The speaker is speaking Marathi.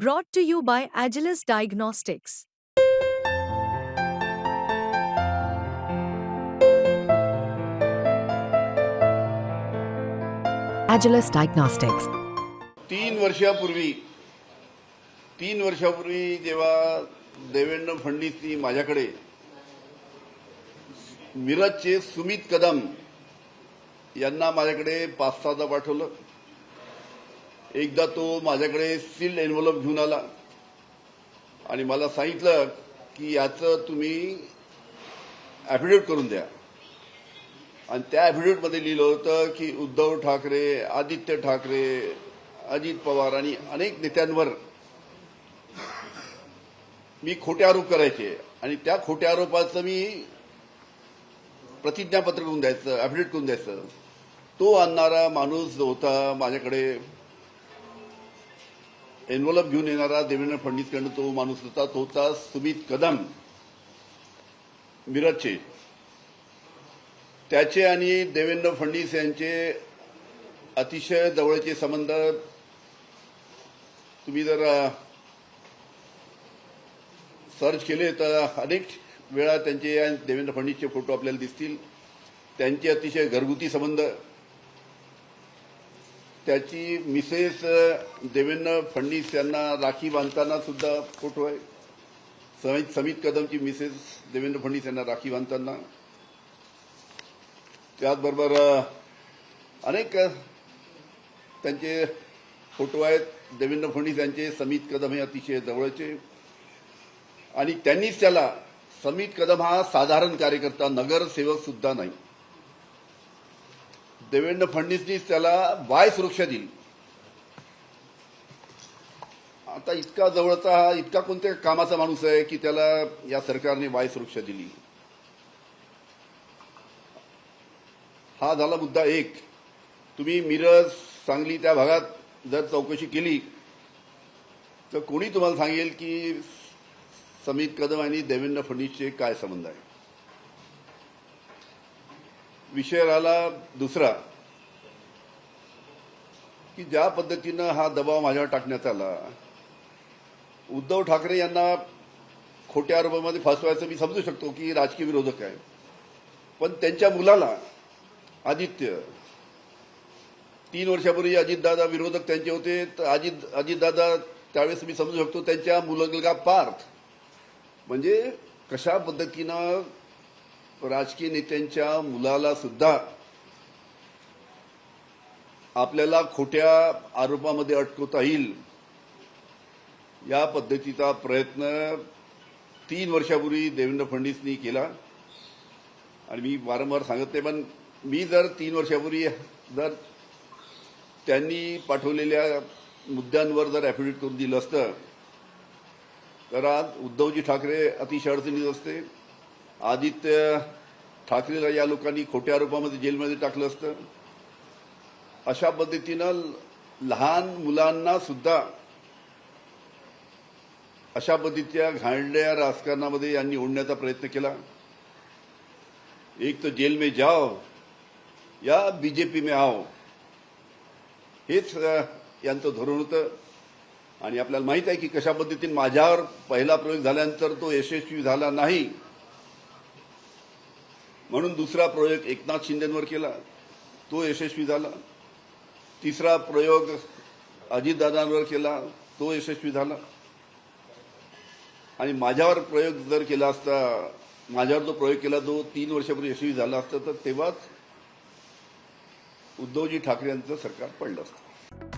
Brought to you by Agilus Diagnostics. Agilus Diagnostics. तीन वर्षापूर्वी तीन वर्षापूर्वी जेव्हा देवेंद्र फडणवीसनी माझ्याकडे मिरजचे सुमित कदम यांना माझ्याकडे पाच सहादा पाठवलं एकदा तो माझ्याकडे सील्ड एन्व्हलप घेऊन आला. आणि मला सांगितलं की याचं तुम्ही ॲफिडेविट करून द्या. आणि त्या ॲफिडेविटमध्ये लिहिलं होतं की उद्धव ठाकरे आदित्य ठाकरे अजित पवार आणि अनेक नेत्यांवर मी खोटे आरोप करायचे. आणि त्या खोट्या आरोपाचं मी प्रतिज्ञापत्र करून द्यायचं ॲफिडेविट करून द्यायचं. तो आणणारा माणूस जो होता माझ्याकडे एन्व्हलप घेऊन येणारा देवेंद्र फडणवीसकडनं तो माणूस होता तो होता सुमित कदम. मिरजचे. त्याचे आणि देवेंद्र फडणवीस यांचे अतिशय जवळचे संबंध तुम्ही जर सर्च केले तर अनेक वेळा त्यांचे देवेंद्र फडणवीसचे फोटो आपल्याला दिसतील. त्यांचे अतिशय घरगुती संबंध त्याची मिसेस देवेंद्र फडणवीस यांना राखी बांधताना सुद्धा फोटो आहे. समित समित कदमची मिसेस देवेंद्र फडणवीस यांना राखी बांधताना. त्याचबरोबर अनेक त्यांचे फोटो आहेत. देवेंद्र फडणवीस यांचे समित कदम हे अतिशय जवळचे. आणि त्यांनीच त्याला समित कदम हा साधारण कार्यकर्ता नगरसेवक सुद्धा नाही. देवेंद्र फडणवीसनीच त्याला वाय सुरक्षा दिली. आता इतका जवळचा हा इतका कोणत्या कामाचा माणूस आहे की त्याला या सरकारने वाय सुरक्षा दिली? हा झाला मुद्दा एक. तुम्ही मिरज सांगली त्या भागात जर चौकशी केली तर कोणी तुम्हाला सांगेल की समित कदम आणि देवेंद्र फडणवीसचे काय संबंध आहे? विषय राहिला दुसरा की ज्या पद्धतीनं हा दबाव माझ्यावर टाकण्यात आला उद्धव ठाकरे यांना खोट्या आरोपामध्ये फसवायचं मी समजू शकतो की राजकीय विरोधक आहे पण त्यांच्या मुलाला आदित्य तीन वर्षापूर्वी अजितदादा विरोधक त्यांचे होते तर अजित अजितदादा त्यावेळेस मी समजू शकतो त्यांच्या मुलगा पार्थ. म्हणजे कशा पद्धतीनं राजकीय नेत्यांच्या मुलाला सुद्धा आपल्याला खोट्या आरोपामध्ये अटकवता येईल या पद्धतीचा प्रयत्न तीन वर्षापूर्वी देवेंद्र फडणवीसनी केला. आणि मी वारंवार सांगत नाही पण मी जर तीन वर्षापूर्वी जर त्यांनी पाठवलेल्या मुद्द्यांवर जर ॲफिडेविट करून दिलं असतं तर आज उद्धवजी ठाकरे अतिशय अडचणीत असते. आदित्य ठाकरेला या लोकांनी खोट्या आरोपामध्ये जेलमध्ये टाकलं असतं. अशा पद्धतीनं लहान मुलांना सुद्धा अशा पद्धतीच्या घाणड्या राजकारणामध्ये यांनी ओढण्याचा प्रयत्न केला. एक तर जेल में जाओ या बीजेपी में आओ. हेच यांचं धोरण होतं. आणि आपल्याला माहीत आहे की कशा पद्धतीने माझ्यावर पहिला प्रयोग झाल्यानंतर तो यशस्वी झाला नाही. म्हणून दुसरा प्रयोग एकनाथ शिंदेवर केला. तो यशस्वी झाला. तिसरा प्रयोग अजितदादांवर केला. तो यशस्वी झाला. आणि माझ्यावर प्रयोग जर केला असता माझ्यावर जो प्रयोग केला तो तीन वर्षापूर्वी यशस्वी झाला असता तर तेव्हाच उद्धवजी ठाकरे यांचं सरकार पडलं असतं.